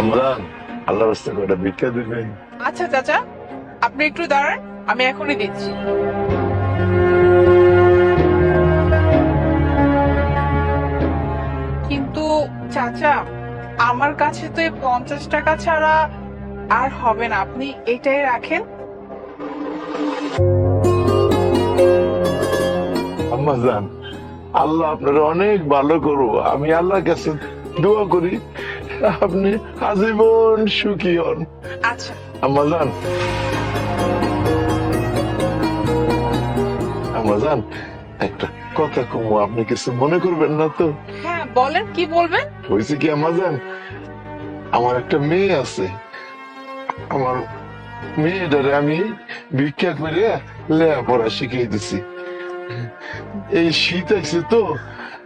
আমরা আল্লাহ রাস্তা কটা ভিক্ষা দিবেন আচ্ছা চাচা আপনি একটু দাঁড়ান আমি এখনই দিচ্ছি। কিন্তু চাচা আমার কাছে তো এই পঞ্চাশ টাকা ছাড়া আর হবে না। আপনি এটাই রাখেন। আম্মা জান আল্লাহ আপনার অনেক ভালো করব আমি আল্লাহর কাছে দোয়া করি আপনি আজীবন সুখী হন। আচ্ছা। আম্মা আম্মা একটা কথা কমু আপনি কিছু মনে করবেন না তো? হ্যাঁ বলেন কি বলবেন? হয়েছে কি আম্মা আমার একটা মেয়ে আছে। আমার মেয়েটারে আমি ভিক্ষা করে লেখাপড়া শিখিয়ে দিছি। এই শীত আছে তো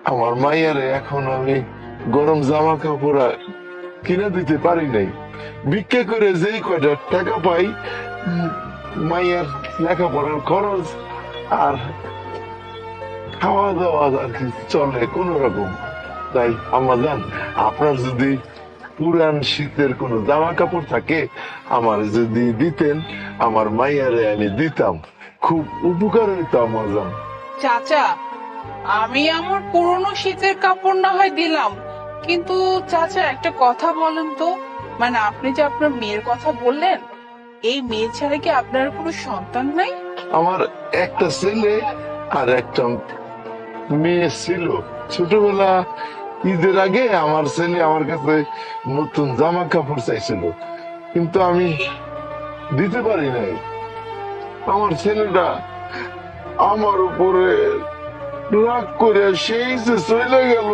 আমার মাইয়ারে এখন আমি গরম জামা কাপড় কিনে দিতে পারি নাই। ভিক্ষা করে যেই কয়টা টাকা পাই, মাইয়ার লেখাপড়ার খরচ আর খাওয়া দাওয়া আর কি চলে কোন রকম। তাই আমার জান, আপনার যদি পুরান শীতের কোন জামা কাপড় থাকে, আমার যদি দিতেন, আমার মাইয়ারে আমি দিতাম। খুব উপকার হইতো আমার জান। চাচা, আমি আমার পুরনো শীতের কাপড় না হয় দিলাম। কিন্তু চাচা, একটা কথা বলেন তো। মানে আপনি যে আপনার মেয়ের কথা বললেন, এই মেয়ে ছাড়া কি আপনার কোনো সন্তান নাই? আমার একটা ছেলে আর একটা মেয়ে ছিল। ছোটবেলা ঈদের আগে আমার ছেলে আমার কাছে নতুন জামা কাপড় চাইছিল। কিন্তু আমি দিতে পারি নাই। আমার ছেলেটা আমার উপরে রাগ করে সেই যে চলে গেল।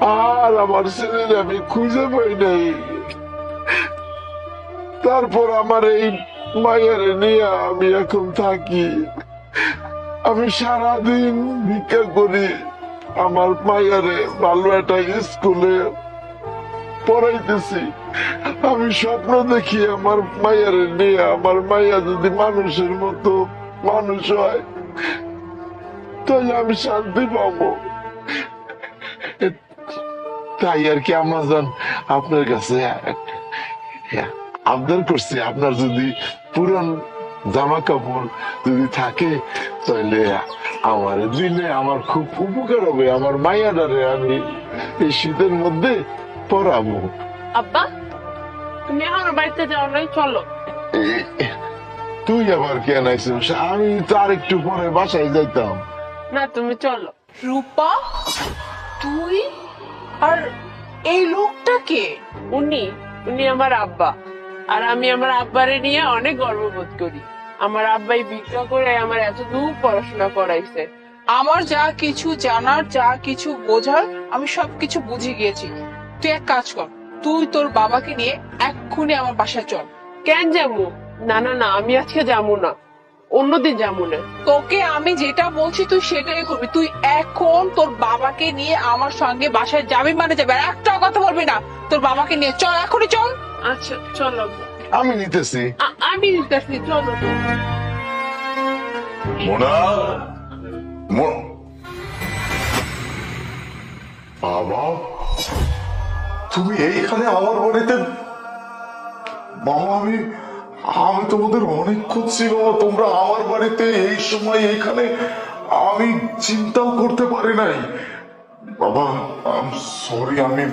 আর আমার ছেলের আমি খুঁজে পাই নাই। তারপর আমার এই মায়ের নিয়ে আমি এখন থাকি। আমি সারাদিন ভিক্ষা করি আমার মায়ারে ভালো একটা স্কুলে পড়াইতেছি। আমি স্বপ্ন দেখি আমার মায়ারে নিয়ে, আমার মায়া যদি মানুষের মতো মানুষ হয়, তাহলে আমি শান্তি পাবো। তাই আর কি আমাজন আপনার কাছে আবদার করছি আপনার যদি পুরান জামা কাপড় যদি থাকে তাহলে আমার দিলে আমার খুব উপকার হবে আমার মায়াডারে আমি এই শীতের মধ্যে পরাবো। আব্বা তুমি আমার বাড়িতে যাও নাই চলো। তুই আবার কেন আইসিস আমি তো আর একটু পরে বাসায় যাইতাম। না তুমি চলো। রূপা তুই আর এই লোকটা কে? উনি উনি আমার আব্বা। আর আমি আমার আব্বারে নিয়ে অনেক গর্ববোধ করি। আমার আব্বাই ভিক্ষা করে আমার এত দূর পড়াশোনা করাইছে। আমার যা কিছু জানার যা কিছু বোঝার আমি সবকিছু বুঝে গিয়েছি। তুই এক কাজ কর তুই তোর বাবাকে নিয়ে এক্ষুনি আমার বাসায় চল। কেন যাব? না না না আমি আজকে যাব না। অন্যদিন যাব না তোকে আমি যেটা বলছি তুই সেটাই করবি। তুই এখন তোর বাবাকে নিয়ে আমার সঙ্গে বাসায় যাবি মানে যাবে। আর একটাও কথা বলবি না তোর বাবাকে নিয়ে চল এখনই চল। আচ্ছা চলো। আমি নিতেছি। আমি নিতেছি চলো মোনা বাবা তুমি এইখানে আমার বাড়িতে বাবা আমি আমি তোমাদের অনেক খুঁজছি বাবা তোমরা আমার বাড়িতে এই সময় এইখানে আমি চিন্তাও করতে পারি নাই। বাবা সরি আমি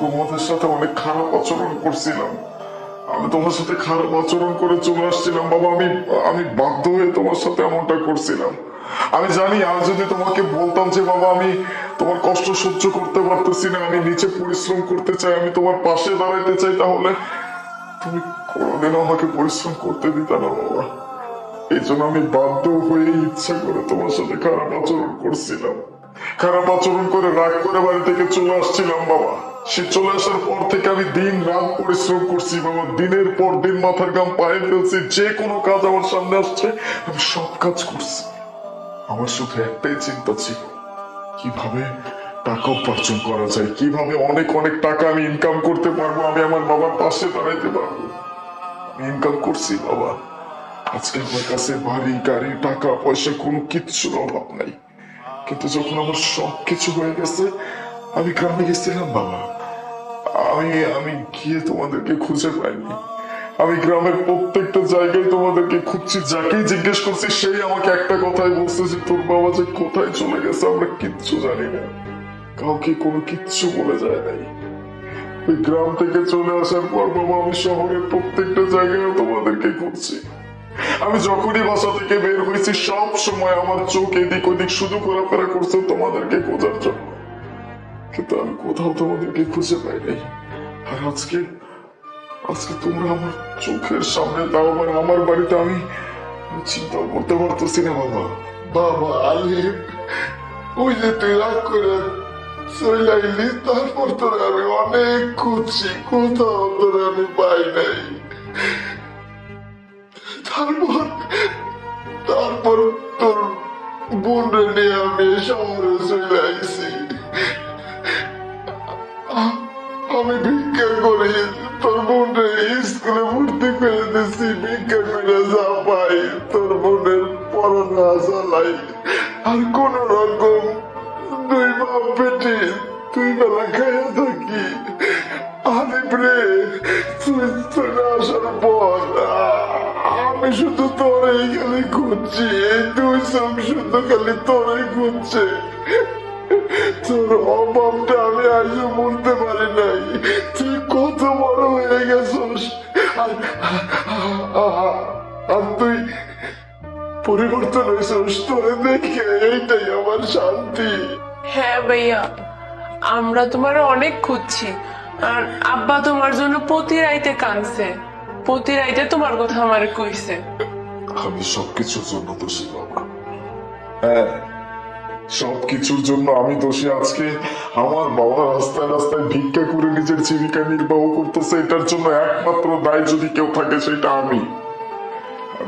তোমাদের সাথে অনেক খারাপ আচরণ করছিলাম। আমি তোমার সাথে খারাপ আচরণ করে চলে আসছিলাম। বাবা, আমি আমি বাধ্য হয়ে তোমার সাথে এমনটা করছিলাম। আমি জানি, আমি যদি তোমাকে বলতাম যে, বাবা, আমি তোমার কষ্ট সহ্য করতে পারতেছি না, আমি নিচে পরিশ্রম করতে চাই, আমি তোমার পাশে দাঁড়াইতে চাই, তাহলে তুমি কোনোদিনও আমাকে পরিশ্রম করতে দিতে না, বাবা। এই জন্য আমি বাধ্য হয়ে ইচ্ছা করে তোমার সাথে খারাপ আচরণ করছিলাম। খারাপ আচরণ করে রাগ করে বাড়ি থেকে চলে আসছিলাম, বাবা। সে চলে আসার পর থেকে আমি দিন রাত পরিশ্রম করছি, বাবা। দিনের পর দিন মাথার গাম পায়ে ফেলছি। যে কোনো কাজ আমার সামনে আসছে, আমি সব কাজ করছি। আমার শুধু একটাই চিন্তা ছিল, কীভাবে টাকা উপার্জন করা যায়। কীভাবে অনেক অনেক টাকা আমি ইনকাম করতে পারব, আমি আমার বাবার পাশে দাঁড়াইতে পারব? আমি ইনকাম করছি, বাবা। আজকে আমার কাছে বাড়ি, গাড়ি, টাকা, পয়সা, কোনো কিচ্ছুর অভাব নাই। কিন্তু যখন আমার সব কিছু হয়ে গেছে, আমি গ্রামে গেছিলাম, বাবা। আমি আমি গিয়ে তোমাদেরকে খুঁজে পাইনি। আমি গ্রামের প্রত্যেকটা জায়গায় তোমাদেরকে খুঁজছি, যাকেই জিজ্ঞেস করছি, সেই আমাকে একটা কথাই বলছে যে, তোর বাবা যে কোথায় চলে গেছে, আমরা কিচ্ছু জানি না। কাউকে কোনো কিচ্ছু বলে যায় নাই। ওই গ্রাম থেকে চলে আসার পর বাবা, আমি শহরের প্রত্যেকটা জায়গায় তোমাদেরকে খুঁজছি। আমি যখনই বাসা থেকে বের হয়েছি, সব সময় আমার চোখ এদিক ওদিক শুধু ঘোরাফেরা করছে তোমাদেরকে খোঁজার জন্য। কিন্তু আমি কোথাও তোমাদেরকে খুঁজে পাই নাই। আর আজকে আজকে তোমরা আমার চোখের সামনে তাও আবার আমার বাড়িতে আমি চিন্তাও করতে পারতেছি না, বাবা। বাবা আলিম ওই যে তুই রাগ করে চলে আইলি তারপর তোরে আমি অনেক খুঁজছি, কোথাও তোরে আমি পাই নাই। তারপর তারপর তোর বোন নিয়ে আমি শহরে চলে আইছি। আমি ভিক্ষা করি তোর বোনরে স্কুলে ভর্তি করে দিছি, ভিক্ষা করে যা পাই, তোর বোনের পড়ানো চালাই। আর কোন রকম দুই বাপ পেটে তুই বেলা খাইয়া থাকি। রে, তুই চলে আসার পর, আমি শুধু তোর খালি খুঁজছি, এই দুই চোখ শুধু খালি তোরে খুঁজছে। তোর অভাবটা আমি আজও বলতে পারি নাই। তুই কত বড় হয়ে গেছিস। আর তুই পরিবর্তন হয়েছিস। তোরে দেখে এইটাই আমার শান্তি। হ্যাঁ ভাইয়া, আমরা তোমার অনেক খুঁজছি। আর আব্বা তোমার জন্য প্রতি রাইতে কাঁদছে। প্রতি রাইতে তোমার কথা আমার কইছে। আমি সবকিছুর জন্য দোষী হ্যাঁ সবকিছুর জন্য আমি দোষী। আজকে আমার বাবা রাস্তায় রাস্তায় ভিক্ষা করে নিজের জীবিকা নির্বাহ করতেছে, এটার জন্য একমাত্র দায় যদি কেউ থাকে সেটা আমি।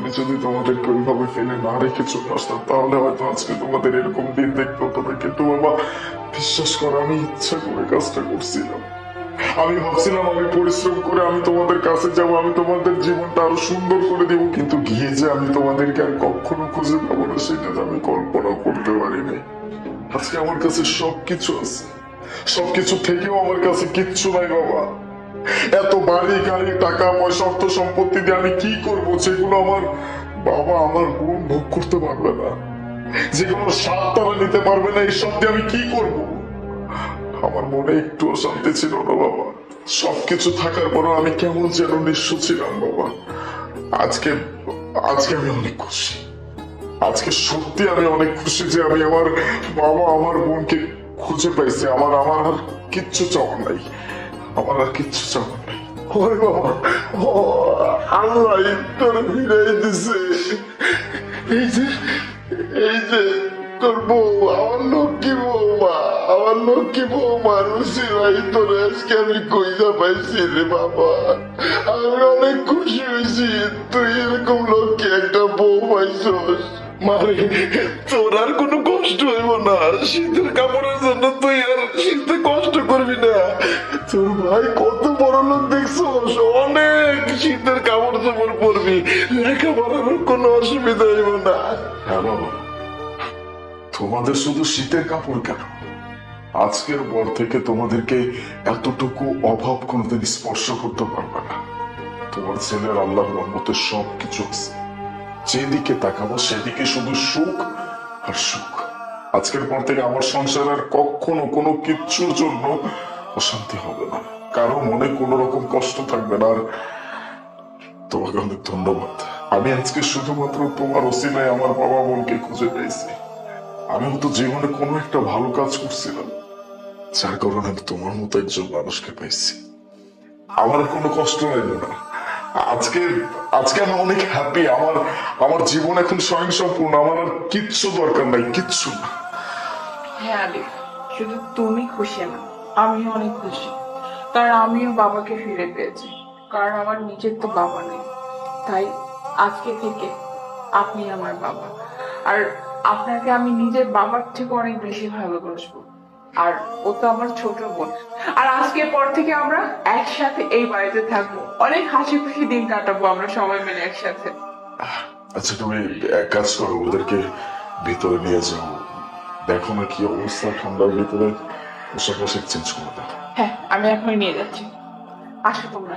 আমি যদি ওইভাবে ফেলে না তাহলে হয়তো আজকে তোমাদের এরকম দিন কিন্তু বিশ্বাস করো, আমি ইচ্ছা করে কাজটা করছিলাম। আমি ভাবছিলাম আমি পরিশ্রম করে আমি তোমাদের কাছে যাব, আমি তোমাদের জীবনটা আরও সুন্দর করে দিব, কিন্তু গিয়ে যে আমি তোমাদেরকে আর কখনো খুঁজে পাবো না, সেটা আমি কল্পনা করতে পারিনি। আজকে আমার কাছে সবকিছু আছে। সবকিছু থেকেও আমার কাছে কিচ্ছু নাই বাবা। এত বাড়ি, গাড়ি টাকা পয়সা অর্থ সম্পত্তি দিয়ে আমি কি করব? যেগুলো আমার বাবা আমার বোন ভোগ করতে পারবে না। যেগুলো স্বাদ তারা নিতে পারবে না এইসব দিয়ে আমি কি করব? আমার মনে একটু শান্তি ছিল না বাবা। সবকিছু থাকার পরও আমি কেমন যেন নিঃস্ব ছিলাম বাবা। আজকে আজকে আমি অনেক খুশি। আজকে সত্যি আমি অনেক খুশি যে আমি আমার বাবা আমার বোনকে খুঁজে পাইছি। আমার আমার আর কিচ্ছু চাওয়ার নাই। আমার কিচ্ছু আল্লাহ তোর ফিরাই দিছে। এই যে এই যে তোর বউ, আমার লক্ষ্মী বৌমা, আমার লক্ষ্মী বৌমা, রুচি ভাই, তোর আজকে আমি কইজা পাইছি রে বাবা। আমি অনেক খুশি হয়েছি, তুই এরকম লক্ষ্মী একটা বউ পাইছস। মারে, তোর আর কোনো কষ্ট হইব না। শীতের কাপড়ের জন্য তুই আর শীতে কষ্ট করবি না। তোর ভাই কত বড় লোক অনেক শীতের কাপড় চোপড় পরবি। কোনো অসুবিধা হইব না। হ্যাঁ তোমাদের শুধু শীতের কাপড় কেন? আজকের পর থেকে তোমাদেরকে এতটুকু অভাব কোনোদিন স্পর্শ করতে পারবে না। তোমার ছেলের আল্লাহ রহমতের সব কিছু আছে। যেদিকে তাকাবো সেদিকে শুধু সুখ আর সুখ। আজকের পর থেকে আমার সংসার আর কখনো কোনো কিচ্ছুর জন্য অশান্তি হবে না। কারও মনে কোনো রকম কষ্ট থাকবে না। আর তোমাকে অনেক ধন্যবাদ। আমি আজকে শুধুমাত্র তোমার ওসিলায় আমার বাবা বোনকে খুঁজে পেয়েছি। আমি হয়তো জীবনে কোনো একটা ভালো কাজ করছিলাম, যার কারণে আমি তোমার মতো একজন মানুষকে পাইছি আমার কোনো কষ্ট লাগবে না। আজকে আজকে আমি অনেক হ্যাপি আমার আমার জীবন এখন স্বয়ং সম্পূর্ণ আমার আর কিচ্ছু দরকার নাই, কিচ্ছু হ্যাঁ আলিফ শুধু তুমি খুশি না, আমিও অনেক খুশি। কারণ আমিও বাবাকে ফিরে পেয়েছি, কারণ আমার নিজের তো বাবা নেই। তাই আজকে থেকে আপনি আমার বাবা। আর আপনাকে আমি নিজের বাবার থেকে অনেক বেশি ভালোবাসবো। আর ও তো আমার ছোট বোন। আর আজকের পর থেকে আমরা একসাথে এই বাড়িতে থাকব। অনেক হাসি খুশি দিন কাটাবো আমরা সবাই মিলে একসাথে। আচ্ছা তুমি এক কাজ করো ওদেরকে ভিতরে নিয়ে যাও। দেখো না কি অবস্থা ঠান্ডার ভিতরে পোশাক আশাক চেঞ্জ করে দাও। হ্যাঁ আমি এখনই নিয়ে যাচ্ছি। আসো তোমরা।